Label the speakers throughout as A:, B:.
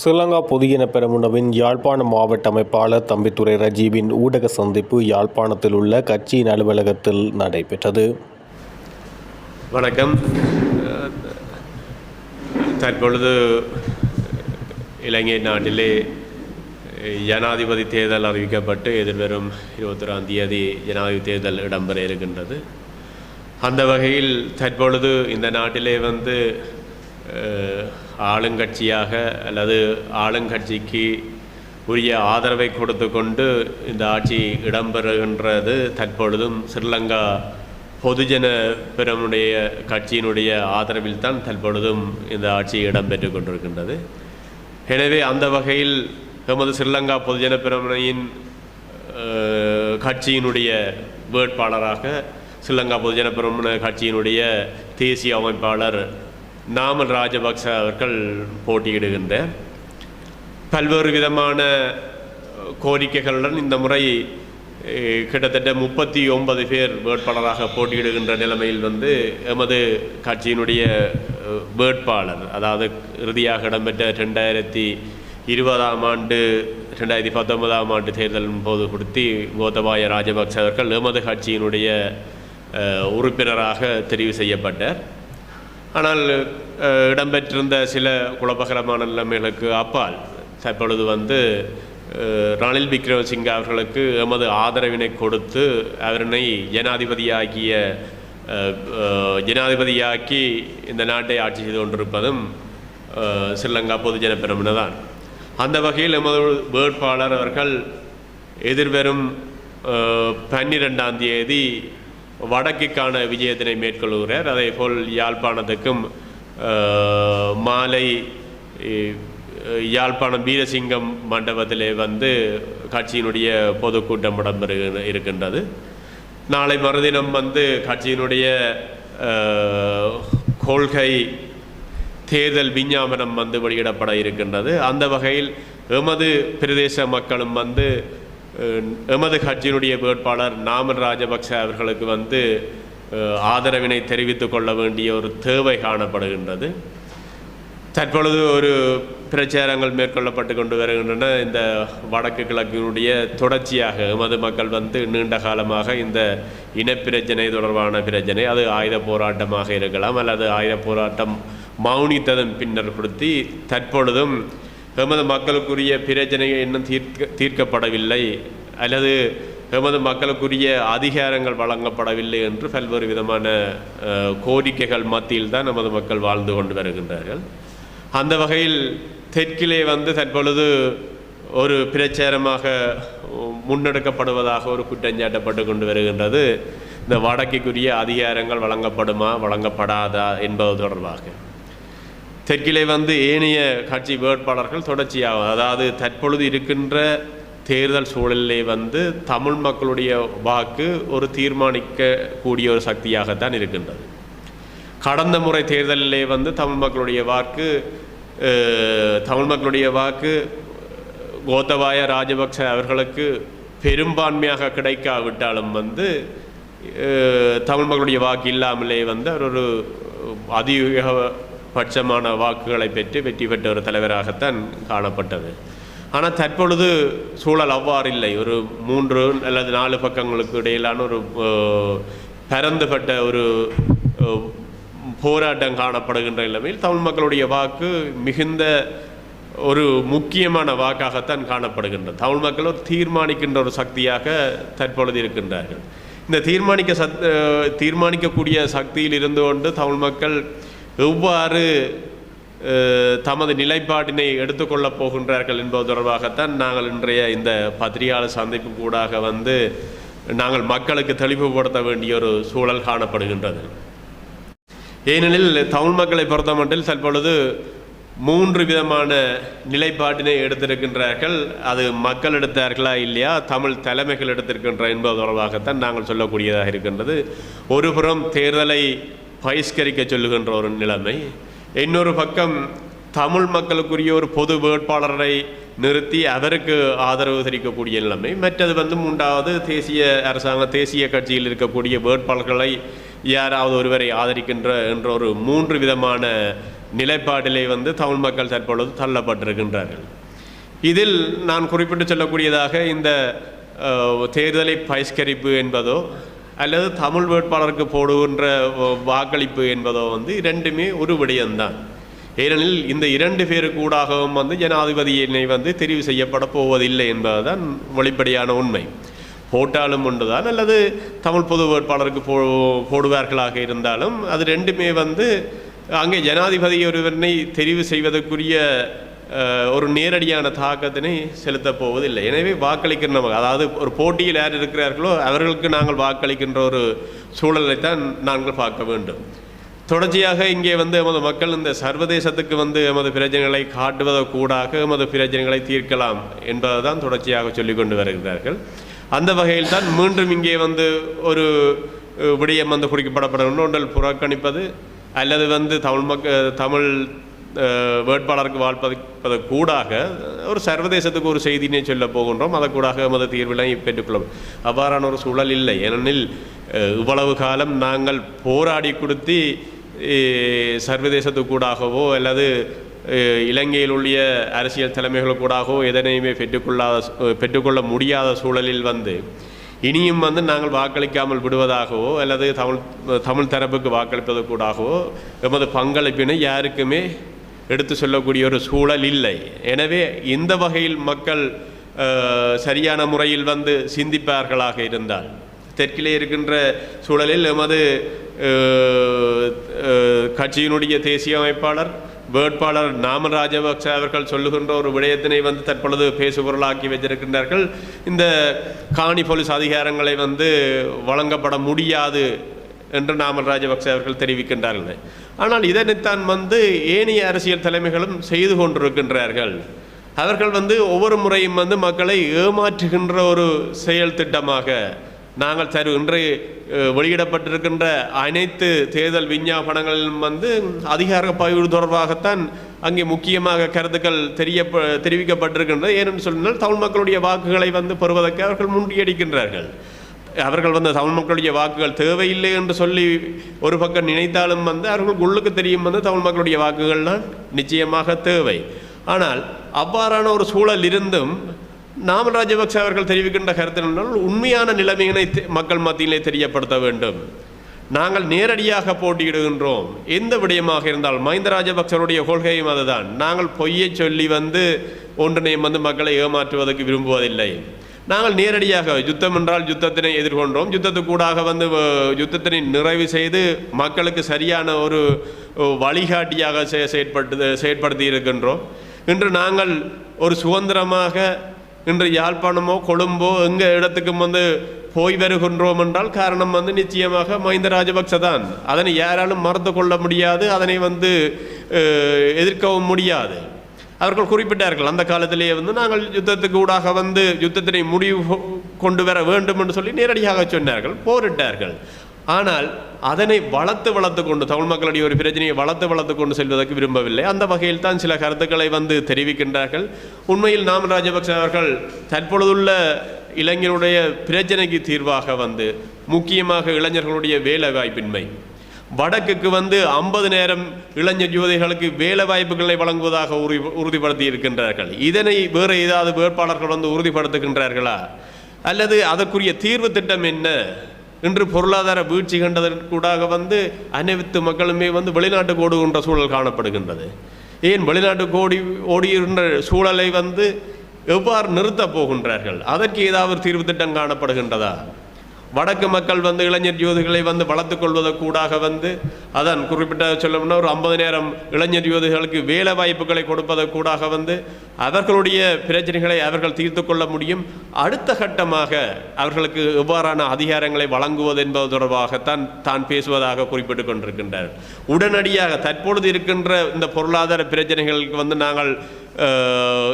A: ஸ்ரீலங்கா பொதுஜன பெரமுனவின் யாழ்ப்பாண மாவட்ட அமைப்பாளர் தம்பித்துறை ரஜீவின் ஊடக சந்திப்பு யாழ்ப்பாணத்தில் உள்ள கட்சியின் அலுவலகத்தில் நடைபெற்றது.
B: வணக்கம். தற்பொழுது இலங்கை நாட்டிலே ஜனாதிபதி தேர்தல் அறிவிக்கப்பட்டு எதிர்வரும் இருபத்தொராம் தேதி ஜனாதிபதி தேர்தல் இடம்பெற இருக்கின்றது. அந்த வகையில் தற்பொழுது இந்த நாட்டிலே வந்து ஆளுங்கட்சியாக அல்லது ஆளுங்கட்சிக்கு உரிய ஆதரவை கொடுத்து கொண்டு இந்த ஆட்சி இடம்பெறுகின்றது. தற்பொழுதும் ஸ்ரீலங்கா பொதுஜன பெருமுடைய கட்சியினுடைய ஆதரவில் தான் தற்பொழுதும் இந்த ஆட்சி இடம்பெற்று கொண்டிருக்கின்றது. எனவே அந்த வகையில் எமது ஸ்ரீலங்கா பொதுஜன பெருமனையின் கட்சியினுடைய வேட்பாளராக ஸ்ரீலங்கா பொதுஜன பெருமன கட்சியினுடைய தேசிய அமைப்பாளர் நாமல் ராஜபக்ச அவர்கள் போட்டியிடுகின்றார் பல்வேறு விதமான கோரிக்கைகளுடன் இந்த முறை கிட்டத்தட்ட முப்பத்தி ஒன்பது பேர் வேட்பாளராக போட்டியிடுகின்ற நிலைமையில் வந்து எமது கட்சியினுடைய வேட்பாளர் அதாவது இறுதியாக இடம்பெற்ற ரெண்டாயிரத்தி இருபதாம் ஆண்டு ரெண்டாயிரத்தி பத்தொன்பதாம் ஆண்டு தேர்தலின் போது கொடுத்தி கோத்தபாய ராஜபக்ச அவர்கள் எமது கட்சியினுடைய உறுப்பினராக தெரிவு செய்யப்பட்டார். ஆனால் இடம்பெற்றிருந்த சில குழப்பகரமான நிலைமைகளுக்கு அப்பால் தற்பொழுது வந்து ரணில் விக்ரமசிங்க அவர்களுக்கு எமது ஆதரவினை கொடுத்து அவரினை ஜனாதிபதியாகிய ஜனாதிபதியாக்கி இந்த நாட்டை ஆட்சி செய்து கொண்டிருப்பதும் ஸ்ரீலங்கா பொதுஜன பெருமின தான் அந்த வகையில் எமது வேட்பாளர் அவர்கள் எதிர்வரும் பன்னிரெண்டாம் தேதி வடக்குக்கான விஜயத்தினை மேற்கொள்கிறார். அதே போல் யாழ்ப்பாணத்துக்கும் மாலை யாழ்ப்பாணம் வீரசிங்கம் மண்டபத்திலே வந்து கட்சியினுடைய பொதுக்கூட்டம் இடம்பெறு இருக்கின்றது. நாளை மறுதினம் வந்து கட்சியினுடைய கொள்கை தேர்தல் விஞ்ஞாபனம் வந்து வெளியிடப்பட இருக்கின்றது. அந்த வகையில் எமது பிரதேச மக்களும் வந்து எமது கட்சியினுடைய வேட்பாளர் நாமன் ராஜபக்ச அவர்களுக்கு வந்து ஆதரவினை தெரிவித்துக் கொள்ள வேண்டிய ஒரு தேவை காணப்படுகின்றது. தற்பொழுது ஒரு பிரச்சாரங்கள் மேற்கொள்ளப்பட்டு கொண்டு வருகின்றன. இந்த வடக்கு கிழக்கினுடைய தொடர்ச்சியாக எமது மக்கள் வந்து நீண்ட காலமாக இந்த இனப்பிரச்சனை தொடர்பான பிரச்சனை அது ஆயுத போராட்டமாக இருக்கலாம் அல்லது ஆயுத போராட்டம் மௌனித்ததன் பின்னர் கொடுத்து தற்பொழுதும் எமது மக்களுக்குரிய பிரச்சனைகள் இன்னும் தீர்க்க தீர்க்கப்படவில்லை. அல்லது எமது மக்களுக்குரிய அதிகாரங்கள் வழங்கப்படவில்லை என்று பல்வேறு விதமான கோரிக்கைகள் மத்தியில் தான் நமது மக்கள் வாழ்ந்து கொண்டு வருகின்றார்கள். அந்த வகையில் தெற்கிலே வந்து தற்பொழுது ஒரு பிரச்சாரமாக முன்னெடுக்கப்படுவதாக ஒரு குற்றஞ்சாட்டப்பட்டு கொண்டு வருகின்றது. இந்த வடக்குக்குரிய அதிகாரங்கள் வழங்கப்படுமா வழங்கப்படாதா என்பது தொடர்பாக. தெற்கிலே வந்து ஏனைய கட்சி வேட்பாளர்கள் தொடர்ச்சியாக அதாவது தற்பொழுது இருக்கின்ற தேர்தல் சூழலிலே வந்து தமிழ் மக்களுடைய வாக்கு ஒரு தீர்மானிக்கக்கூடிய ஒரு சக்தியாகத்தான் இருக்கின்றது. கடந்த முறை தேர்தலிலே வந்து தமிழ் மக்களுடைய வாக்கு தமிழ் மக்களுடைய வாக்கு கோத்தபாய ராஜபக்ச அவர்களுக்கு பெரும்பான்மையாக கிடைக்காவிட்டாலும் வந்து தமிழ் மக்களுடைய வாக்கு இல்லாமலே வந்து அவர் ஒரு பட்சமான வாக்குகளை பெற்று வெற்றி பெற்ற ஒரு தலைவராகத்தான் காணப்பட்டது. ஆனால் தற்பொழுது சூழல் அவ்வாறு இல்லை ஒரு மூன்று அல்லது நாலு பக்கங்களுக்கு இடையிலான ஒரு பரந்துபட்ட ஒரு போராட்டம் காணப்படுகின்ற நிலைமையில் தமிழ் மக்களுடைய வாக்கு மிகுந்த ஒரு முக்கியமான வாக்காகத்தான் காணப்படுகின்றது. தமிழ் மக்கள் ஒரு தீர்மானிக்கின்ற ஒரு சக்தியாக தற்பொழுது இருக்கின்றார்கள். இந்த தீர்மானிக்க சத் தீர்மானிக்கக்கூடிய சக்தியில் இருந்து கொண்டு தமிழ் மக்கள் எவ்வாறு தமது நிலைப்பாட்டினை எடுத்துக்கொள்ளப் போகின்றார்கள் என்பது தொடர்பாகத்தான் நாங்கள் இன்றைய இந்த பத்திரிகையாளர் சந்திப்பு கூடாக வந்து நாங்கள் மக்களுக்கு தெளிவுபடுத்த வேண்டிய ஒரு சூழல் காணப்படுகின்றது. ஏனெனில் தமிழ் மக்களை பொறுத்தமட்டில் தற்பொழுது மூன்று விதமான நிலைப்பாட்டினை எடுத்திருக்கின்றார்கள். அது மக்கள் எடுத்தார்களா இல்லையா தமிழ் தலைமைகள் எடுத்திருக்கின்ற என்பது தொடர்பாகத்தான் நாங்கள் சொல்லக்கூடியதாக இருக்கின்றது. ஒருபுறம் தேர்தலை பகிஷ்கரிக்க சொல்லுகின்ற ஒரு நிலைமை. இன்னொரு பக்கம் தமிழ் மக்களுக்குரிய ஒரு பொது வேட்பாளரை நிறுத்தி அவருக்கு ஆதரவு தெரிவிக்கக்கூடிய நிலைமை. மற்றது வந்து மூன்றாவது தேசிய அரசாங்க தேசிய கட்சியில் இருக்கக்கூடிய வேட்பாளர்களை யாராவது ஒருவரை ஆதரிக்கின்ற என்ற ஒரு மூன்று விதமான நிலைப்பாட்டிலே வந்து தமிழ் மக்கள் தற்பொழுது தள்ளப்பட்டிருக்கின்றார்கள். இதில் நான் குறிப்பிட்டு சொல்லக்கூடியதாக இந்த தேர்தலை பகிஷ்கரிப்பு என்பதோ அல்லது தமிழ் வேட்பாளருக்கு போடுகின்ற வாக்களிப்பு என்பதோ வந்து இரண்டுமே ஒரு விடயம்தான். ஏனெனில் இந்த இரண்டு பேருக்கு ஊடாகவும் வந்து ஜனாதிபதியினை வந்து தெரிவு செய்யப்பட போவதில்லை என்பதுதான் வெளிப்படையான உண்மை. போட்டாலும் ஒன்றுதான் அல்லது தமிழ் பொது வேட்பாளருக்கு போ போடுவார்களாக இருந்தாலும் அது ரெண்டுமே வந்து அங்கே ஜனாதிபதி ஒருவனை தெரிவு செய்வதற்குரிய ஒரு நேரடியான தாக்கத்தினை செலுத்தப் போவதில்லை. எனவே வாக்களிக்கின்ற நமக்கு அதாவது ஒரு போட்டியில் யார் இருக்கிறார்களோ அவர்களுக்கு நாங்கள் வாக்களிக்கின்ற ஒரு சூழலைத்தான் நாங்கள் பார்க்க வேண்டும். தொடர்ச்சியாக இங்கே வந்து எமது மக்கள் இந்த சர்வதேசத்துக்கு வந்து எமது பிரச்சனைகளை காட்டுவதற்கூடாக எமது பிரச்சனைகளை தீர்க்கலாம் என்பதுதான் தொடர்ச்சியாக சொல்லிக்கொண்டு வருகிறார்கள். அந்த வகையில் தான் மீண்டும் இங்கே வந்து ஒரு விடயம் வந்து குறிக்கப்படப்பட வேண்டும் ஒன்றில் புறக்கணிப்பது அல்லது வந்து தமிழ் மக்க தமிழ் வேட்பாளருக்கு வாழ்ப்பதை கூடாக ஒரு சர்வதேசத்துக்கு ஒரு செய்தினை சொல்ல போகின்றோம். அதற்கூடாக எமது தீர்வினை பெற்றுக்கொள்ளும். அவ்வாறான ஒரு சூழல் இல்லை. ஏனெனில் இவ்வளவு காலம் நாங்கள் போராடி கொடுத்து சர்வதேசத்துக்கூடாகவோ அல்லது இலங்கையில் உள்ள அரசியல் தலைமைகளுக்கூடாகவோ எதனையுமே பெற்றுக்கொள்ளாத பெற்றுக்கொள்ள முடியாத சூழலில் வந்து இனியும் வந்து நாங்கள் வாக்களிக்காமல் விடுவதாகவோ அல்லது தமிழ் தமிழ் தரப்புக்கு வாக்களிப்பதற்கூடாகவோ எமது பங்களிப்பினை யாருக்குமே எடுத்து சொல்லக்கூடிய ஒரு சூழல் இல்லை. எனவே இந்த வகையில் மக்கள் சரியான முறையில் வந்து சிந்திப்பார்களாக இருந்தால். தெற்கிலே இருக்கின்ற சூழலில் எமது கட்சியினுடைய தேசிய அமைப்பாளர் வேட்பாளர் நாம ராஜபக்ச அவர்கள் சொல்லுகின்ற ஒரு விடயத்தினை வந்து தற்பொழுது பேசுபொருளாக்கி வைத்திருக்கின்றார்கள் இந்த காணி போலீஸ் அதிகாரங்களை வந்து வழங்கப்பட முடியாது என்று நாமல் ராஜபக்சே அவர்கள் தெரிவிக்கின்றார்கள். ஆனால் இதனைத்தான் வந்து ஏனைய அரசியல் தலைமைகளும் செய்து கொண்டிருக்கின்றார்கள். அவர்கள் வந்து ஒவ்வொரு முறையும் வந்து மக்களை ஏமாற்றுகின்ற ஒரு செயல் திட்டமாக நாங்கள் தரு இன்று வெளியிடப்பட்டிருக்கின்ற அனைத்து தேர்தல் விஞ்ஞாபனங்களிலும் வந்து அதிகார பகிர்வு தொடர்பாகத்தான் அங்கே முக்கியமாக கருத்துக்கள் தெரிய தெரிவிக்கப்பட்டிருக்கின்றது. ஏனென்று சொன்னால் தமிழ் மக்களுடைய வாக்குகளை வந்து பெறுவதற்கு அவர்கள் முண்டியடிக்கின்றார்கள். அவர்கள் வந்து தமிழ் மக்களுடைய வாக்குகள் தேவையில்லை என்று சொல்லி ஒரு பக்கம் நினைத்தாலும் வந்து அவர்களுக்கு உள்ளுக்கு தெரியும் வந்து தமிழ் மக்களுடைய வாக்குகள்லாம் நிச்சயமாக தேவை. ஆனால் அவ்வாறான ஒரு சூழல் இருந்தும் நாம ராஜபக்ச அவர்கள் தெரிவிக்கின்ற கருத்து என்றால் உண்மையான நிலைமையினை மக்கள் மத்தியிலே தெரியப்படுத்த வேண்டும். நாங்கள் நேரடியாக போட்டியிடுகின்றோம். எந்த விடயமாக இருந்தால் மஹிந்த ராஜபக்சருடைய கொள்கையும் அதுதான். நாங்கள் பொய்யை சொல்லி வந்து ஒன்றினையும் வந்து மக்களை ஏமாற்றுவதற்கு விரும்புவதில்லை. நாங்கள் நேரடியாக யுத்தம் என்றால் யுத்தத்தினை எதிர்கொண்டோம். யுத்தத்துக்கூடாக வந்து யுத்தத்தினை நிறைவு செய்து மக்களுக்கு சரியான ஒரு வழிகாட்டியாக செயற்படுத்து செயற்பட்டு செயற்படுத்தி இருக்கின்றோம். இன்று நாங்கள் ஒரு சுதந்திரமாக இன்று யாழ்ப்பாணமோ கொழும்போ எங்கள் இடத்துக்கும் வந்து போய் வருகின்றோம் என்றால் காரணம் வந்து நிச்சயமாக மஹிந்த ராஜபக்ச தான். அதனை யாராலும் மறந்து கொள்ள முடியாது. அதனை வந்து எதிர்க்கவும் முடியாது. அவர்கள் குறிப்பிட்டார்கள் அந்த காலத்திலேயே வந்து நாங்கள் யுத்தத்துக்கு ஊடாக வந்து யுத்தத்தினை முடிவு கொண்டு வர வேண்டும் என்று சொல்லி நேரடியாக சொன்னார்கள் போரிட்டார்கள். ஆனால் அதனை வளர்த்து வளர்த்து கொண்டு தமிழ் மக்களுடைய ஒரு பிரச்சனையை வளர்த்து வளர்த்து கொண்டு செல்வதற்கு விரும்பவில்லை. அந்த வகையில் தான் சில கருத்துக்களை வந்து தெரிவிக்கின்றார்கள். உண்மையில் நாம் ராஜபக்ச அவர்கள் தற்பொழுதுள்ள இளைஞருடைய பிரச்சனைக்கு தீர்வாக வந்து முக்கியமாக இளைஞர்களுடைய வேலை வாய்ப்பின்மை வடக்குக்கு வந்து ஐம்பது நேரம் இளைஞர் யுவதிகளுக்கு வேலை வாய்ப்புகளை வழங்குவதாக உறுதி உறுதிப்படுத்தி இருக்கின்றார்கள் இதனை வேறு ஏதாவது வேட்பாளர்கள் வந்து உறுதிப்படுத்துகின்றார்களா? அல்லது அதற்குரிய தீர்வு திட்டம் என்ன? இன்று பொருளாதார வீழ்ச்சி கண்டதற்கூடாக வந்து அனைத்து மக்களுமே வந்து வெளிநாட்டுக்கு ஓடுகின்ற சூழல் காணப்படுகின்றது. ஏன் வெளிநாட்டுக்கு ஓடி ஓடுகின்ற சூழலை வந்து எவ்வாறு நிறுத்தப் போகின்றார்கள்? அதற்கு ஏதாவது தீர்வு திட்டம் காணப்படுகின்றதா? வடக்கு மக்கள் வந்து இளைஞர் யுவதிகளை வந்து வளர்த்து கொள்வதற்கூடாக வந்து அதான் குறிப்பிட்ட சொல்லணும்னா ஒரு ஐம்பது நேரம் இளைஞர் யோதிகளுக்கு வேலை வாய்ப்புகளை கொடுப்பதற்கூடாக வந்து அவர்களுடைய பிரச்சனைகளை அவர்கள் தீர்த்து கொள்ள முடியும். அடுத்த கட்டமாக அவர்களுக்கு எவ்வாறான அதிகாரங்களை வழங்குவது என்பது தொடர்பாகத்தான் தான் பேசுவதாக குறிப்பிட்டுக் கொண்டிருக்கின்றார். உடனடியாக தற்பொழுது இருக்கின்ற இந்த பொருளாதார பிரச்சனைகளுக்கு வந்து நாங்கள்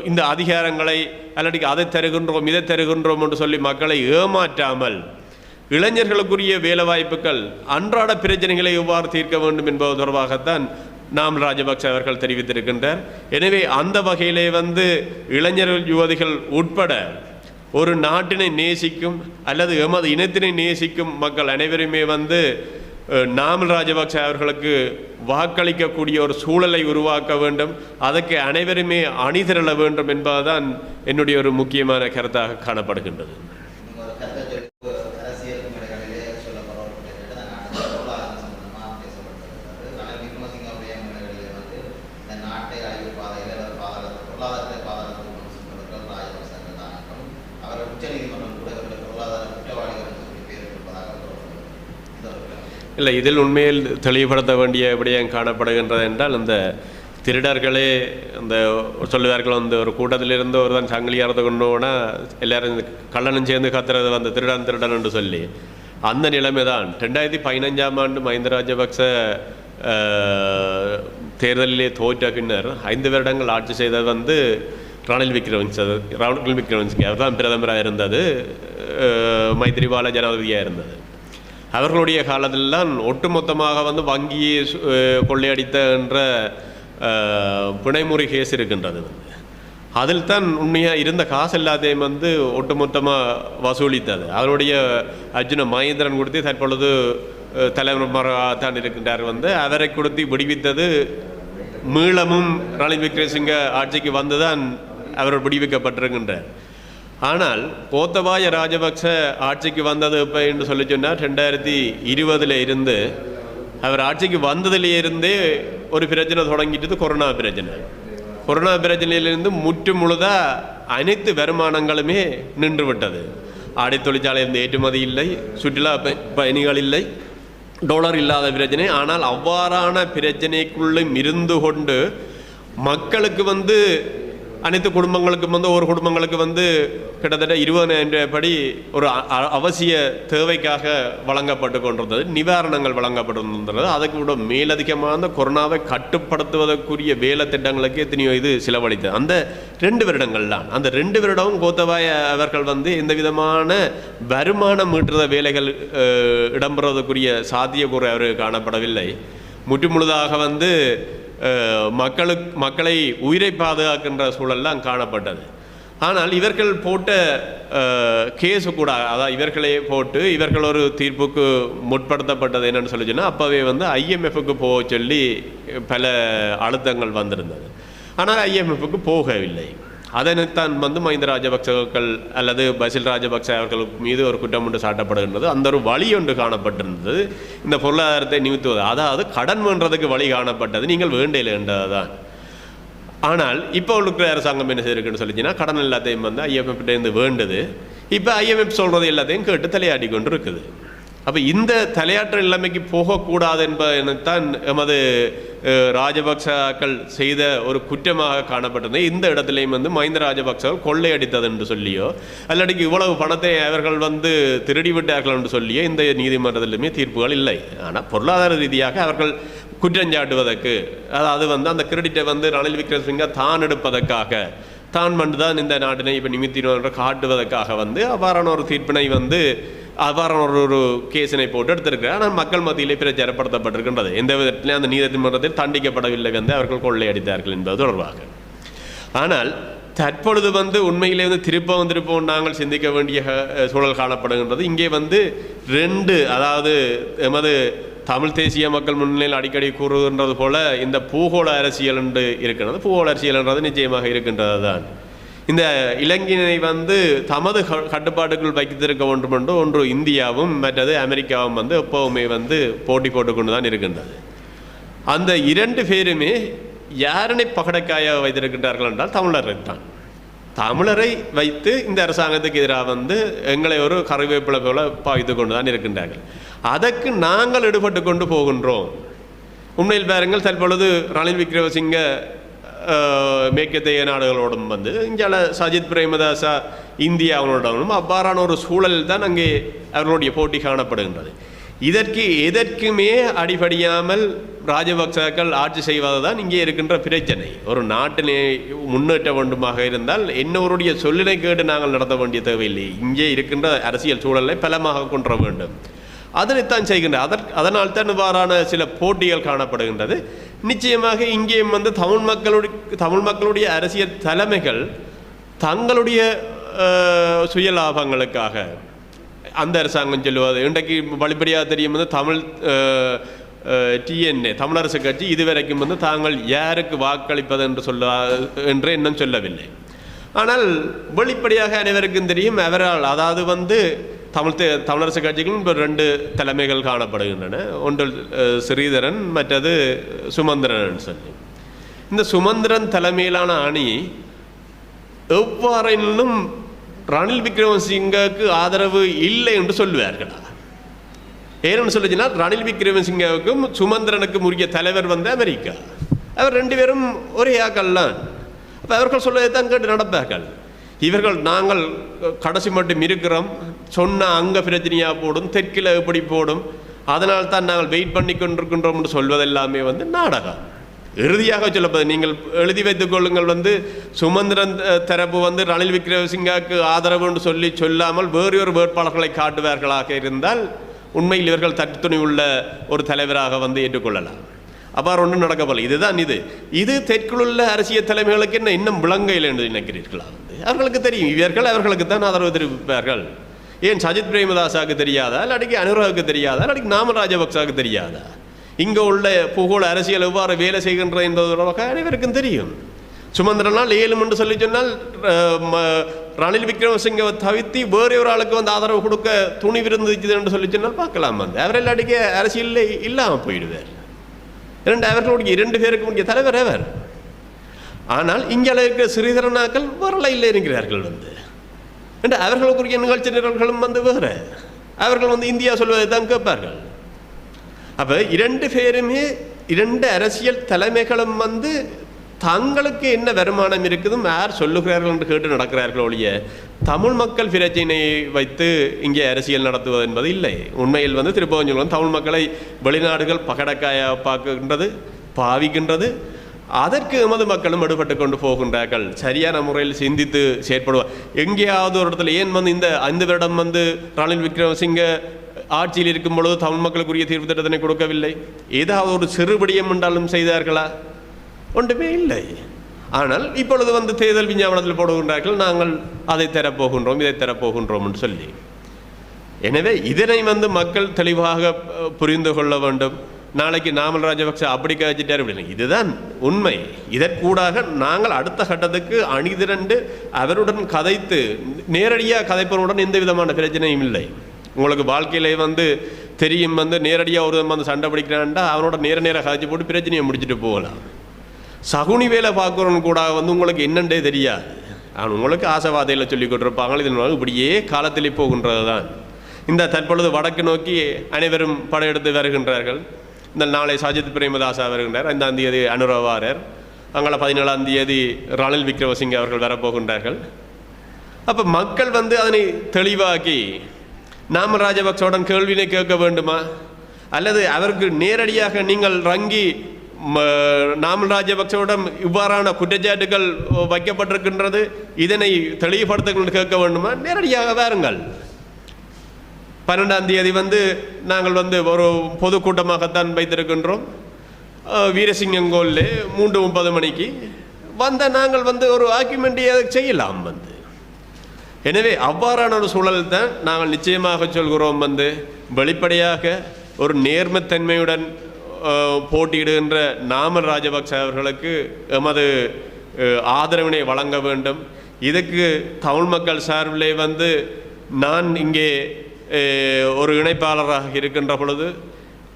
B: இந்த அதிகாரங்களை அல்லது அதை தருகின்றோம் இதை தருகின்றோம் என்று சொல்லி மக்களை ஏமாற்றாமல் இளைஞர்களுக்குரிய வேலைவாய்ப்புகள் அன்றாட பிரச்சனைகளை எவ்வாறு தீர்க்க வேண்டும் என்பது தொடர்பாகத்தான் நாம் ராஜபக்ச அவர்கள் தெரிவித்திருக்கின்றார். எனவே அந்த வகையிலே வந்து இளைஞர் யுவதிகள் உட்பட ஒரு நாட்டினை நேசிக்கும் அல்லது எமது இனத்தினை நேசிக்கும் மக்கள் அனைவருமே வந்து நாம் நாமல் ராஜபக்ச அவர்களுக்கு வாக்களிக்கக்கூடிய ஒரு சூழலை உருவாக்க வேண்டும். அதற்கு அனைவருமே அணிதிரள வேண்டும் என்பதுதான் என்னுடைய ஒரு முக்கியமான கருத்தாக காணப்படுகின்றது
C: நீங்க ஒரு கருத்தெடுப்பு அரசியல் மேடைகளிலே சொல்லப்படுற ஒரு கேட்டு தான் நான் பொருளாதாரம் சம்பந்தமாக பேசப்பட்டிருக்கிறது ஆனால் விக்ரமசிங்கவுடைய மேடைகளிலே வந்து இந்த நாட்டை அழிவு பாதையில் அல்லது பாதாள பொருளாதாரத்தை பாதாளத்துக்கு கொண்டு சென்றவர்கள் ராஜபக்சர்கள் தான் என்றும் அவர் உச்சநீதிமன்றம் கூட இவர்கள் பொருளாதார குற்றவாளிகள் என்று சொல்லி பேர் இருப்பதாக கூறப்படுகிறது இந்த ஒரு கருத்து.
B: இல்லை இதில் உண்மையில் தெளிவுபடுத்த வேண்டிய விடயம் காணப்படுகின்றது என்றால் இந்த திருடர்களே அந்த சொல்லுவார்கள் வந்து ஒரு கூட்டத்திலிருந்து ஒருவன் சங்கிலி அறுத்து கொண்டு போனால் எல்லாரும் கள்ளனும் சேர்ந்து கத்துறது வந்து திருடன் திருடன் என்று சொல்லி. அந்த நிலைமை தான் ரெண்டாயிரத்தி பதினஞ்சாம் ஆண்டு மஹிந்த ராஜபக்ச தேர்தலிலே தோற்ற பின்னர் ஐந்து வருடங்கள் ஆட்சி செய்தது வந்து ரணில் விக்ரமசிங்க ரணில் விக்ரமசிங்க. அவர் தான் பிரதமராக இருந்தது. மைத்ரிபால மைத்திரிபால ஜனாதிபதியாக இருந்தது. அவர்களுடைய காலத்தில்தான் ஒட்டுமொத்தமாக வந்து வங்கியை சு- கொள்ளையடித்த என்ற பிணைமுறை கேஸ் இருக்கின்றது. வந்து அதில் தான் உண்மையாக இருந்த காசு எல்லாத்தையும் வந்து ஒட்டுமொத்தமாக வசூலித்தது. அவருடைய அர்ஜுன மகேந்திரன் கொடுத்து தற்பொழுது அஹ், தலைவராக தான் இருக்கின்றார் வந்து அவரை கொடுத்து விடுவித்தது மீளமும் ரணில் விக்ரமசிங்க ஆட்சிக்கு வந்துதான் அவர் விடுவிக்கப்பட்டிருக்கின்றார். ஆனால் கோத்தபாய ராஜபக்ச ஆட்சிக்கு வந்தது இப்போ என்று சொல்லி சொன்னால் ரெண்டாயிரத்தி இருபதில் இருந்து. அவர் ஆட்சிக்கு வந்ததிலே இருந்தே ஒரு பிரச்சனை தொடங்கிட்டது கொரோனா பிரச்சனை. கொரோனா பிரச்சனையிலிருந்து முற்று முழுதாக அனைத்து வருமானங்களுமே நின்று விட்டது ஆடை தொழிற்சாலையிலிருந்து ஏற்றுமதி இல்லை சுற்றுலா ப- பயணிகள் இல்லை டாலர் இல்லாத பிரச்சனை. ஆனால் அவ்வாறான பிரச்சனைக்குள்ளும் இருந்து கொண்டு மக்களுக்கு வந்து அனைத்து குடும்பங்களுக்கும் வந்து ஒரு குடும்பங்களுக்கு வந்து கிட்டத்தட்ட இருபதாயிரம் ரூபாய் படி ஒரு அவசிய தேவைக்காக வழங்கப்பட்டு கொண்டிருந்தது. நிவாரணங்கள் வழங்கப்பட்டிருந்தது. அதுக்கு கூட மேலதிகமான கொரோனாவை கட்டுப்படுத்துவதற்குரிய வேலை திட்டங்களுக்கு எத்தனையோ இது செலவழித்தது. அந்த ரெண்டு வருடங்கள் தான். அந்த ரெண்டு வருடமும் கோத்தபாய அவர்கள் வந்து எந்த விதமான வருமானம் ஈட்டுற வேலைகள் இடம்பெறுவதற்குரிய சாத்தியக்கூறு அவர் காணப்படவில்லை. முற்றுமுழுதாக வந்து மக்களுக்கு மக்களை உயிரை பாதுகாக்கின்ற சூழல்லாம் காணப்பட்டது. ஆனால் இவர்கள் போட்ட கேஸு கூட அதாவது இவர்களே போட்டு இவர்கள் ஒரு தீர்ப்புக்கு முற்படுத்தப்பட்டது என்னென்னு சொல்லி சொன்னால் அப்போவே வந்து ஐஎம்எஃப்க்கு போக சொல்லி பல அழுத்தங்கள் வந்திருந்தது. ஆனால் ஐஎம்எஃப்க்கு போகவில்லை. அதனைத்தான் வந்து மஹிந்த ராஜபக்சர்கள் அல்லது பசில் ராஜபக்ச அவர்கள் மீது ஒரு குற்றம் ஒன்று சாட்டப்படுகின்றது. அந்த ஒரு வழி ஒன்று காணப்பட்டிருந்தது. இந்த பொருளாதாரத்தை நிமித்துவது. அதாவது கடன் வேண்டதுக்கு வழி காணப்பட்டது. நீங்கள் வேண்டையில் என்றதுதான் ஆனால் இப்போ இருக்கிற அரசாங்கம் என்ன செய்யிருக்குன்னு சொல்லிச்சுன்னா கடன் எல்லாத்தையும் வந்து ஐஎம்எஃப்டேருந்து வேண்டுது. இப்போ ஐஎம்எஃப் சொல்கிறது எல்லாத்தையும் கேட்டு தலையாடி கொண்டு இருக்குது அப்போ இந்த தலையாற்ற நிலைமைக்கு போகக்கூடாது என்பதைத்தான் எமது ராஜபக்சாக்கள் செய்த ஒரு குற்றமாக காணப்பட்டது. இந்த இடத்துலையும் வந்து மஹிந்த ராஜபக்சர்கள் கொள்ளையடித்தது என்று சொல்லியோ அல்லடிக்கு இவ்வளவு பணத்தை அவர்கள் வந்து திருடி விட்டார்கள் என்று சொல்லியோ இந்த நீதிமன்றத்திலுமே தீர்ப்புகள் இல்லை. ஆனால் பொருளாதார ரீதியாக அவர்கள் குற்றஞ்சாட்டுவதற்கு அதாவது வந்து அந்த கிரெடிட்டை வந்து ரணில் விக்ரமசிங்க தான் எடுப்பதற்காக தான் மட்டும்தான் இந்த நாட்டினை இப்போ நிமித்தினோன்ற காட்டுவதற்காக வந்து அவ்வாறான ஒரு தீர்ப்பினை வந்து அவ்வாறான ஒரு ஒரு கேஸினை போட்டு எடுத்திருக்கிறார். ஆனால் மக்கள் மத்தியிலே பிரச்சாரப்படுத்தப்பட்டிருக்கின்றது எந்த விதத்திலையும் அந்த நீதிமன்றத்தில் தண்டிக்கப்படவில்லை வந்து அவர்கள் கொள்ளையடித்தார்கள் என்பது தொடர்பாக. ஆனால் தற்பொழுது வந்து உண்மையிலே வந்து திருப்பவும் திருப்பவும் நாங்கள் சிந்திக்க வேண்டிய சூழல் காணப்படுகின்றது. இங்கே வந்து ரெண்டு அதாவது எமது தமிழ் தேசிய மக்கள் முன்னிலையில் அடிக்கடி கூறுகின்றது போல இந்த பூகோள அரசியல் என்று இருக்கின்றது. பூகோள அரசியல் என்றது நிச்சயமாக இருக்கின்றது தான் இந்த இலங்கையினை வந்து தமது கட்டுப்பாட்டுக்குள் வைத்திருக்க வேண்டும் என்று ஒன்று இந்தியாவும் மற்றது அமெரிக்காவும் வந்து எப்போவுமே வந்து போட்டி போட்டுக்கொண்டு தான் இருக்கின்றது. அந்த இரண்டு பேருமே யாரனை பகடக்காயாக வைத்திருக்கின்றார்கள் என்றால் தமிழர்கள் தான். தமிழரை வைத்து இந்த அரசாங்கத்துக்கு எதிராக வந்து எங்களை ஒரு கருவேப்பிலை போல பாய்த்து கொண்டு தான் இருக்கின்றார்கள். அதற்கு நாங்கள் ஈடுபட்டு கொண்டு போகின்றோம். உண்மையில் பாருங்கள் தற்பொழுது ரணில் விக்ரமசிங்க மேற்கத்தைய நாடுகளோடும் வந்து இங்கே சஜித் பிரேமதாசா இந்தியாவோடும் அவ்வாறான ஒரு சூழல் தான் அங்கே அவர்களுடைய போட்டி காணப்படுகின்றது. இதற்கு எதற்குமே அடிபடியாமல் ராஜபக்சாக்கள் ஆட்சி செய்வதுதான் இங்கே இருக்கின்ற பிரச்சனை. ஒரு நாட்டினை முன்னேற்ற வேண்டுமாக இருந்தால் என்னவருடைய சொல்லினை கேட்டு நாங்கள் நடத்த வேண்டிய தேவையில்லை. இங்கே இருக்கின்ற அரசியல் சூழலை பலமாக கொன்ற வேண்டும். அதனைத்தான் செய்கின்ற அதற்கு அதனால் தான் இவ்வாறான சில போட்டிகள் காணப்படுகின்றது. நிச்சயமாக இங்கேயும் வந்து தமிழ் மக்களுடைய தமிழ் மக்களுடைய அரசியல் தலைமைகள் தங்களுடைய சுயலாபங்களுக்காக சுய லாபங்களுக்காக அந்த அரசாங்கம் சொல்லுவது. இன்றைக்கு வழிபடியாக தெரியும் வந்து தமிழ் டிஎன்ஏ தமிழரசு கட்சி இதுவரைக்கும் வந்து தாங்கள் யாருக்கு வாக்களிப்பது என்று சொல்ல என்று இன்னும் சொல்லவில்லை. ஆனால் வெளிப்படையாக அனைவருக்கும் தெரியும் அவரால் அதாவது வந்து தமிழ் தமிழரசு கட்சிகளும் இப்போ ரெண்டு தலைமைகள் காணப்படுகின்றன. ஒன்று ஸ்ரீதரன் மற்றது சுமந்திரன் சொல்லி. இந்த சுமந்திரன் தலைமையிலான அணி எவ்வாறினும் ரணில் விக்ரமசிங்கவுக்கு ஆதரவு இல்லை என்று சொல்லுவார்களா? ஏன்னு சொல்லுச்சுன்னா ரணில் விக்ரமசிங்கவுக்கும் சுமந்திரனுக்கும் உரிய தலைவர் வந்து அமெரிக்கா. அவர் ரெண்டு பேரும் ஒரே ஆக்கள்லாம் அப்போ அவர்கள் சொல்வதை தான் கேட்டு நடப்பார்கள். இவர்கள் நாங்கள் கடைசி மட்டும் இருக்கிறோம். சொன்ன அங்க பிரச்சனையாக போடும் தெற்கில் எப்படி போடும். அதனால் தான் நாங்கள் வெயிட் பண்ணி கொண்டிருக்கின்றோம்னு என்று சொல்வதெல்லாமே வந்து நாடகம். இறுதியாக சொல்லப்படுது நீங்கள் எழுதி வைத்துக் கொள்ளுங்கள் வந்து சுமந்திரன் தரப்பு வந்து ரணில் விக்ரமசிங்காவுக்கு ஆதரவு என்று சொல்லி சொல்லாமல் வேறு ஒரு வேட்பாளர்களை காட்டுவார்களாக இருந்தால் உண்மையில் இவர்கள் தட்டுத்துணி உள்ள ஒரு தலைவராக வந்து ஏற்றுக்கொள்ளலாம். அவ்வாறு ஒன்றும் நடக்கப்போல இதுதான் இது. இது தெற்குள்ள அரசியல் தலைமைகளுக்கு என்ன இன்னும் விளங்கையில் என்று நினைக்கிறீர்களா? வந்து அவர்களுக்கு தெரியும். இவர்கள் அவர்களுக்கு தான் ஆதரவு தெரிவிப்பார்கள். ஏன் சஜித் பிரேமதாசாவுக்கு தெரியாதா? இல்லாட்டிக்கு அனுராவுக்கு தெரியாதா? இல்லாட்டிக்கு நாம ராஜபக்சாவுக்கு தெரியாதா? இங்கே உள்ள பூகோள அரசியல் எவ்வாறு வேலை செய்கின்றது என்பதற்காக அனைவருக்கும் தெரியும். சுமந்திரனால் ஏழும் என்று சொல்லி சொன்னால் ரணில் விக்ரமசிங்கவை தவிர்த்து வேறு ஒரு ஆளுக்கு வந்து ஆதரவு கொடுக்க துணிவு இருந்துச்சு என்று சொல்லி சொன்னால் பார்க்கலாம் வந்து. அவரெல்லாம் அடிக்க அரசியலில் இல்லாமல் போயிடுவார். இரண்டு அவர்களுடைய இரண்டு பேருக்கு முடிய தலைவர் அவர். ஆனால் இங்கே இருக்கிற சிறிதரனாக்கள் வரலையில் இல்லை இருக்கிறார்கள் வந்து. என்று அவர்களுக்குரிய நிகழ்ச்சி நிரல்களும் வந்து வேறு. அவர்கள் வந்து இந்தியா சொல்வதை தான் கேட்பார்கள். அப்போ இரண்டு பேருமே இரண்டு அரசியல் தலைமைகளும் வந்து தங்களுக்கு என்ன வருமானம் இருக்குதும் யார் சொல்லுகிறார்கள் என்று கேட்டு நடக்கிறார்கள் ஒழிய தமிழ் மக்கள் பிரச்சினையை வைத்து இங்கே அரசியல் நடத்துவது என்பது இல்லை. உண்மையில் வந்து திருப்பவஞ்சலம் தமிழ் மக்களை வெளிநாடுகள் பகடக்காயாக பார்க்கின்றது பாவிக்கின்றது. அதற்கு எமது மக்களும் விடுபட்டு கொண்டு போகின்றார்கள். சரியான முறையில் சிந்தித்து செயற்படுவார் எங்கேயாவது ஒரு இடத்துல ஏன் வந்து இந்த ஐந்து வருடம் வந்து ரணில் விக்ரமசிங்க ஆட்சியில் இருக்கும் பொழுது தமிழ் மக்களுக்குரிய தீர்வு திட்டத்தினை கொடுக்கவில்லை. ஏதாவது ஒரு சிறுபடியம் என்றாலும் செய்தார்களா? ஒன்றுமே இல்லை. ஆனால் இப்பொழுது வந்து தேர்தல் விஞ்ஞாபனத்தில் போடுகின்றார்கள் நாங்கள் அதை தரப்போகின்றோம் இதை தரப்போகின்றோம் என்று சொல்லி. எனவே இதனை வந்து மக்கள் தெளிவாக புரிந்து கொள்ள வேண்டும். நாளைக்கு நாமல் ராஜபக்ச அப்படி கழிச்சிட்டார் அப்படின்னு இதுதான் உண்மை. இதற்கூடாக நாங்கள் அடுத்த கட்டத்துக்கு அணிதிரண்டு அவருடன் கதைத்து நேரடியாக கதைப்பவருடன் எந்த விதமான பிரச்சனையும் இல்லை. உங்களுக்கு வாழ்க்கையிலே வந்து தெரியும் வந்து நேரடியாக ஒரு வந்து சண்டை பிடிக்கிறான்டா அவனோட நேர நேர காய்ச்சி போட்டு பிரச்சனையை முடிச்சுட்டு போகலாம். சகுனி வேலை பார்க்குறவன் கூட வந்து உங்களுக்கு என்னென்றே தெரியாது. அவன் உங்களுக்கு ஆசைவாதையில் சொல்லி கொண்டிருப்பாங்க இதன் இப்படியே காலத்தில் போகின்றது தான் இந்த தற்பொழுது வடக்கு நோக்கி அனைவரும் படையெடுத்து வருகின்றார்கள். இந்த நாளை சஜித் பிரேமதாசா வருகின்றார். ஐந்தாம் தேதி அனுரவாரர். அங்கே பதினேழாம் தேதி ரணில் விக்ரமசிங்க அவர்கள் வரப்போகின்றார்கள். அப்போ மக்கள் வந்து அதனை தெளிவாக்கி நாம ராஜபக்சவுடன் கேள்வினை கேட்க வேண்டுமா? அல்லது அவருக்கு நேரடியாக நீங்கள் ரங்கி நாமல் ராஜபக்சவிடம் இவ்வாறான குற்றச்சாட்டுகள் வைக்கப்பட்டிருக்கின்றது இதனை தெளிவுபடுத்த கேட்க வேண்டுமா? நேரடியாக வாருங்கள். பன்னெண்டாம் தேதி வந்து நாங்கள் வந்து ஒரு பொதுக்கூட்டமாகத்தான் வைத்திருக்கின்றோம். வீரசிங்கங்கோல்லே மூன்று முப்பது மணிக்கு. வந்த நாங்கள் வந்து ஒரு ஆக்குமெண்ட்டை செய்யலாம் வந்து. எனவே அவ்வாறான ஒரு சூழல் தான் நாங்கள் நிச்சயமாக சொல்கிறோம் வந்து வெளிப்படையாக ஒரு நேர்மைத்தன்மையுடன் போட்டியிடுகின்ற நாமல் ராஜபக்ச அவர்களுக்கு எமது ஆதரவினை வழங்க வேண்டும். இதுக்கு தமிழ் மக்கள் சார்பிலே வந்து நான் இங்கே ஒரு இணைப்பாளராக இருக்கின்ற பொழுது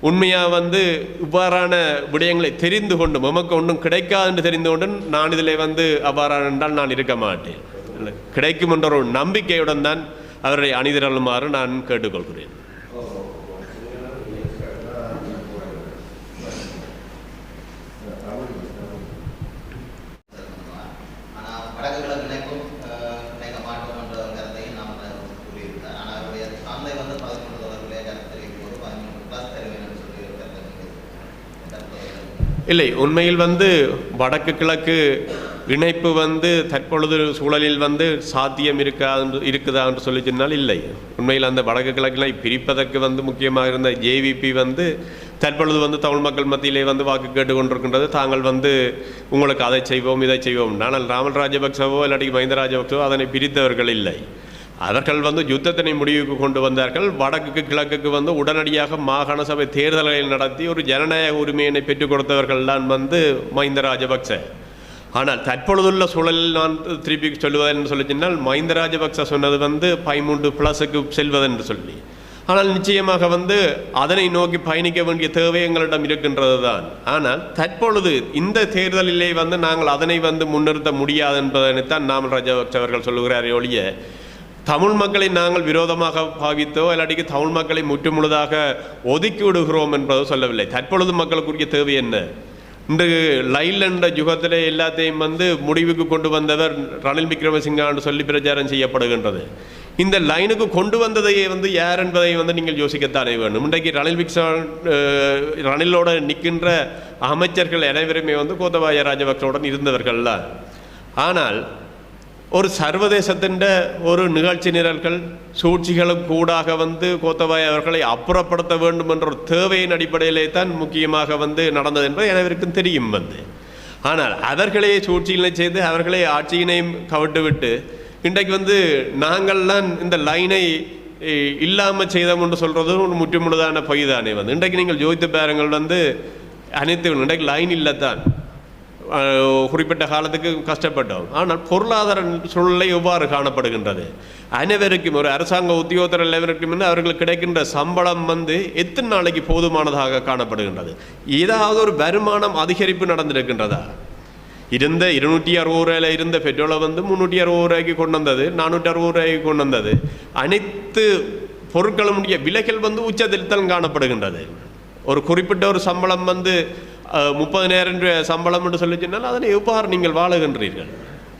B: உண்மையாக வந்து இவ்வாறான விடயங்களை தெரிந்து கொண்டும் எமக்கு ஒன்றும் கிடைக்காது என்று தெரிந்து கொண்டும் நான் இதில் வந்து அவ்வாறான என்றால் நான் இருக்க மாட்டேன். கிடைக்கும் என்ற ஒரு நம்பிக்கையுடன் தான் அவரை அணிதிரளுமாறு நான் கேட்டுக்கொள்கிறேன். இல்லை உண்மையில் வந்து வடக்கு கிழக்கு இணைப்பு வந்து தற்பொழுது சூழலில் வந்து சாத்தியம் இருக்கா இருக்குதா என்று சொல்லி சொன்னால் இல்லை. உண்மையில் அந்த வடக்கு கிழக்கினை பிரிப்பதற்கு வந்து முக்கியமாக இருந்த ஜேவிபி வந்து தற்பொழுது வந்து தமிழ் மக்கள் மத்தியிலே வந்து வாக்கு கேட்டு கொண்டிருக்கின்றது தாங்கள் வந்து உங்களுக்கு அதை செய்வோம் இதை செய்வோம். ஆனால் ராமல் ராஜபக்சவோ இல்லாட்டி மஹிந்த ராஜபக்சவோ அதனை பிரித்தவர்கள் இல்லை. அவர்கள் வந்து யுத்தத்தினை முடிவுக்கு கொண்டு வந்தார்கள். வடக்குக்கு கிழக்குக்கு வந்து உடனடியாக மாகாண சபை தேர்தல்களை நடத்தி ஒரு ஜனநாயக உரிமையினை பெற்றுக் கொடுத்தவர்கள் தான் வந்து மஹிந்த ராஜபக்ச. ஆனால் தற்பொழுதுள்ள சூழலில் நான் திருப்பி சொல்லுவதென்று சொல்லி சொன்னால் மஹிந்த ராஜபக்ச சொன்னது வந்து பதிமூன்று பிளஸுக்கு செல்வதென்று சொல்லி. ஆனால் நிச்சயமாக வந்து அதனை நோக்கி பயணிக்க வேண்டிய தேவை எங்களிடம் இருக்கின்றது தான் ஆனால் தற்பொழுது இந்த தேர்தலிலே வந்து நாங்கள் அதனை வந்து முன்னிறுத்த முடியாது என்பதனைத்தான் நாமல் ராஜபக்ச அவர்கள் சொல்லுகிறாரே ஒழிய தமிழ் மக்களை நாங்கள் விரோதமாக பாவித்தோ இல்லாட்டிக்கு தமிழ் மக்களை முற்றுமுழுதாக ஒதுக்கி விடுகிறோம் என்பதோ சொல்லவில்லை. தற்பொழுது மக்களுக்குரிய தேவை என்ன? இன்று லைல் என்ற யுகத்திலே எல்லாத்தையும் வந்து முடிவுக்கு கொண்டு வந்தவர் ரணில் விக்ரமசிங்கான்னு சொல்லி பிரச்சாரம் செய்யப்படுகின்றது. இந்த லைனுக்கு கொண்டு வந்ததையே வந்து யார் என்பதை வந்து நீங்கள் யோசிக்கத்தானே வேண்டும். இன்றைக்கு ரணில் விக்ஸா ரணிலோட நிற்கின்ற அமைச்சர்கள் அனைவருமே வந்து கோத்தபாய ராஜபக்சவுடன் இருந்தவர்கள்ல. ஆனால் ஒரு சர்வதேசத்தின் ஒரு நிகழ்ச்சி நிரல்கள் சூழ்ச்சிகளும் கூடாக வந்து கோத்தபாய் அவர்களை அப்புறப்படுத்த வேண்டும் என்ற ஒரு தேவையின் அடிப்படையிலே தான் முக்கியமாக வந்து நடந்தது என்பது எனவிற்கும் தெரியும் வந்து. ஆனால் அவர்களே சூழ்ச்சிகளை செய்து அவர்களே ஆட்சியினையும் கவிட்டுவிட்டு இன்றைக்கு வந்து நாங்கள்லாம் இந்த லைனை இல்லாமல் செய்தோம் என்று சொல்கிறது ஒரு முற்றுமுழுதான பொய் தானே வந்து. இன்றைக்கு நீங்கள் ஜோதித்து பேரங்கள் வந்து அனைத்து இன்றைக்கு லைன் இல்லை தான் குறிப்பிட்ட காலத்துக்கு கஷ்டப்பட்டோம். ஆனால் பொருளாதார சூழ்நிலை எவ்வாறு காணப்படுகின்றது? அனைவருக்கும் ஒரு அரசாங்க உத்தியோகத்தர் அனைவருக்கும் வந்து அவர்களுக்கு கிடைக்கின்ற சம்பளம் வந்து எத்தனை நாளைக்கு போதுமானதாக காணப்படுகின்றது? ஏதாவது ஒரு வருமானம் அதிகரிப்பு நடந்திருக்கின்றதா? இருந்த இருநூற்றி அறுபது ரூபாயில இருந்த பெட்ரோலை வந்து முந்நூற்றி அறுபது ரூபாய்க்கு கொண்டு வந்தது நானூற்றி அறுபது ரூபாய்க்கு கொண்டு வந்தது. அனைத்து பொருட்களுடைய விலைகள் வந்து உச்சத்தில் தான் காணப்படுகின்றது. ஒரு குறிப்பிட்ட ஒரு சம்பளம் வந்து முப்பதினாயிரம் ரூபாய் சம்பளம் என்று சொல்லி சொன்னால் அதனை எவ்வாறு நீங்கள் வாழுகின்றீர்கள்?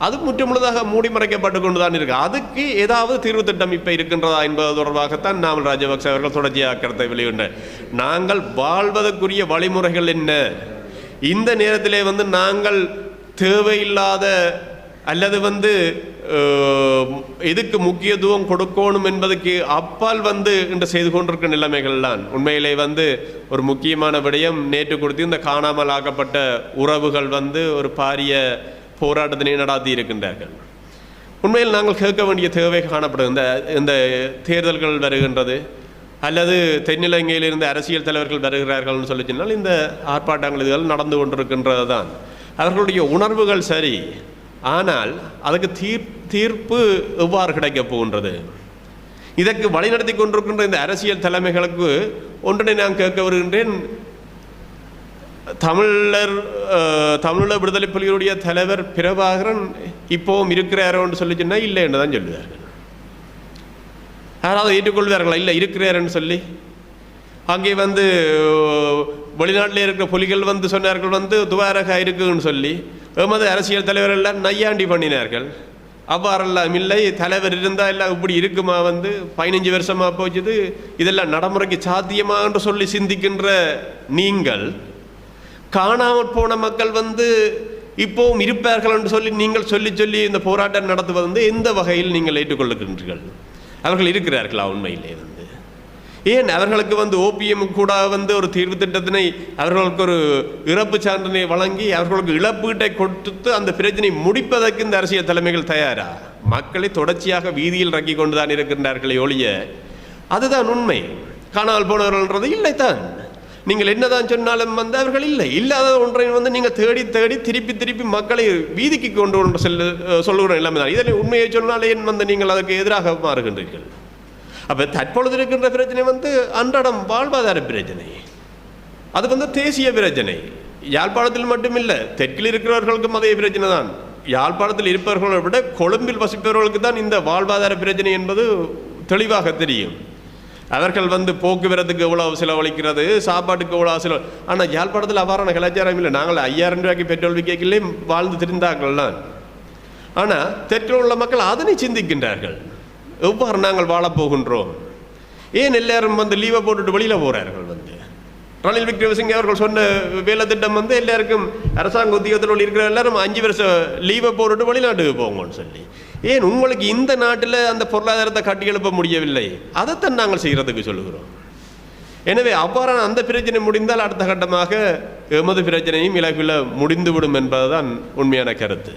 B: அது முற்றுமுழுதாக மூடி மறைக்கப்பட்டு கொண்டு தான் இருக்கு. அதுக்கு ஏதாவது தீர்வு திட்டம் இப்போ இருக்கின்றதா என்பது தொடர்பாகத்தான் நாமல் ராஜபக்சே அவர்கள் தொடர்ச்சியாக கருத்தை வெளியிட்ட நாங்கள் வாழ்வதற்குரிய வழிமுறைகள் என்ன? இந்த நேரத்திலே வந்து நாங்கள் தேவையில்லாத அல்லது வந்து எதுக்கு முக்கியத்துவம் கொடுக்கணும் என்பதற்கு அப்பால் வந்து இன்று செய்து கொண்டிருக்கிற நிலைமைகள் தான் உண்மையிலே வந்து ஒரு முக்கியமான விடயம் நேற்று கொடுத்து இந்த காணாமல் ஆக்கப்பட்ட உறவுகள் வந்து ஒரு பாரிய போராட்டத்தினை நடாத்தி இருக்கின்றார்கள் உண்மையில் நாங்கள் கேட்க வேண்டிய தேவை காணப்படும் இந்த இந்த தேர்தல்கள் வருகின்றது அல்லது தென்னிலங்கையிலிருந்து அரசியல் தலைவர்கள் வருகிறார்கள்னு சொல்லி சொன்னால் இந்த ஆர்ப்பாட்டங்கள் இதுகள் நடந்து கொண்டிருக்கின்றது தான் அவர்களுடைய உணர்வுகள் சரி ஆனால் அதுக்கு தீர் தீர்ப்பு எவ்வாறு கிடைக்கப் போகின்றது? இதற்கு வழிநடத்தி கொண்டிருக்கின்ற இந்த அரசியல் தலைமைகளுக்கு ஒன்றினை நான் கேட்க வருகின்றேன். தமிழர் தமிழ விடுதலை புலிகளுடைய தலைவர் பிரபாகரன் இப்போவும் இருக்கிறாரோன்னு சொல்லி சொன்னால் இல்லை என்று தான் சொல்லுவார்கள். யாராவது ஏற்றுக்கொள்வார்களா? இல்லை இருக்கிறாருன்னு சொல்லி. அங்கே வந்து வெளிநாட்டில் இருக்கிற புலிகள் வந்து சொன்னார்கள் வந்து துவாரகா இருக்குன்னு சொல்லி. எமது அரசியல் தலைவர் எல்லாம் நையாண்டி பண்ணினார்கள். அவ்வாறெல்லாம் இல்லை. தலைவர் இருந்தால் எல்லாம் இப்படி இருக்குமா வந்து? பதினஞ்சு வருஷமா போச்சுது. இதெல்லாம் நடைமுறைக்கு சாத்தியமா என்று சொல்லி சிந்திக்கின்ற நீங்கள் காணாமல் போன மக்கள் வந்து இப்போவும் இருப்பார்கள் என்று சொல்லி நீங்கள் சொல்லி சொல்லி இந்த போராட்டம் நடத்துவது வந்து எந்த வகையில் நீங்கள் ஏற்றுக்கொள்ளுகின்றீர்கள் அவர்கள் இருக்கிறார்களா உண்மையிலே வந்து? ஏன் அவர்களுக்கு வந்து ஓபிஎம் கூட வந்து ஒரு தீர்வு திட்டத்தினை அவர்களுக்கு ஒரு இறப்பு சான்றினை வழங்கி அவர்களுக்கு இழப்பீட்டை கொடுத்து அந்த பிரச்சனை முடிப்பதற்கு இந்த அரசியல் தலைமைகள் தயாரா? மக்களை தொடர்ச்சியாக வீதியில் இறக்கி கொண்டு தான் இருக்கின்றார்களே ஒழிய அதுதான் உண்மை. காணாமல் போனவர்கள்ன்றது இல்லைத்தான். நீங்கள் என்னதான் சொன்னாலும் வந்து அவர்கள் இல்லை. இல்லாத ஒன்றை வந்து நீங்கள் தேடி தேடி திருப்பி திருப்பி மக்களை வீதிக்கு கொண்டு கொண்டு செல்ல சொல்லுகிற நிலைமை தான் இதனை உண்மையை சொன்னாலே ஏன் வந்து நீங்கள் அதற்கு எதிராக மாறுகின்றீர்கள்? அப்போ தற்பொழுது இருக்கின்ற பிரச்சனை வந்து அன்றாடம் வாழ்வாதார பிரச்சனை. அது வந்து தேசிய பிரச்சனை. யாழ்ப்பாணத்தில் மட்டுமில்லை தெற்கில் இருக்கிறவர்களுக்கும் அதே பிரச்சனை தான். யாழ்ப்பாணத்தில் இருப்பவர்களை விட கொழும்பில் வசிப்பவர்களுக்கு தான் இந்த வாழ்வாதார பிரச்சனை என்பது தெளிவாக தெரியும். அவர்கள் வந்து போக்குவரத்துக்கு எவ்வளோ செலவழிக்கிறது சாப்பாட்டுக்கு எவ்வளோ செலவு ஆனால் யாழ்ப்பாணத்தில் அவ்வாறான கலாச்சாரம் இல்லை. நாங்கள் ஐயாயிரம் ரூபாய்க்கு பெட்ரோல் விற்கலே வாழ்ந்து திரிந்தார்கள்லாம் ஆனால் தெற்கில் உள்ள மக்கள் அதனை சிந்திக்கின்றார்கள். எவ்வாறு நாங்கள் வாழப் போகின்றோம் ஏன் எல்லாரும் வந்து லீவை போட்டுட்டு வெளியில் போகிறார்கள் வந்து? ரணில் விக்ரமசிங்கே அவர்கள் சொன்ன வேலை திட்டம் வந்து எல்லாருக்கும் அரசாங்க உத்தியோகத்தில் இருக்கிற எல்லாரும் அஞ்சு வருஷம் லீவை போட்டுட்டு வெளிநாட்டுக்கு போங்கன்னு சொல்லி. ஏன் உங்களுக்கு இந்த நாட்டில் அந்த பொருளாதாரத்தை கட்டி எழுப்ப முடியவில்லை? அதைத்தான் நாங்கள் செய்கிறதுக்கு சொல்லுகிறோம். எனவே அவ்வாறான அந்த பிரச்சனை முடிந்தால் அடுத்த கட்டமாக எமது பிரச்சனையும் இலகுல முடிந்துவிடும் என்பதுதான் உண்மையான கருத்து.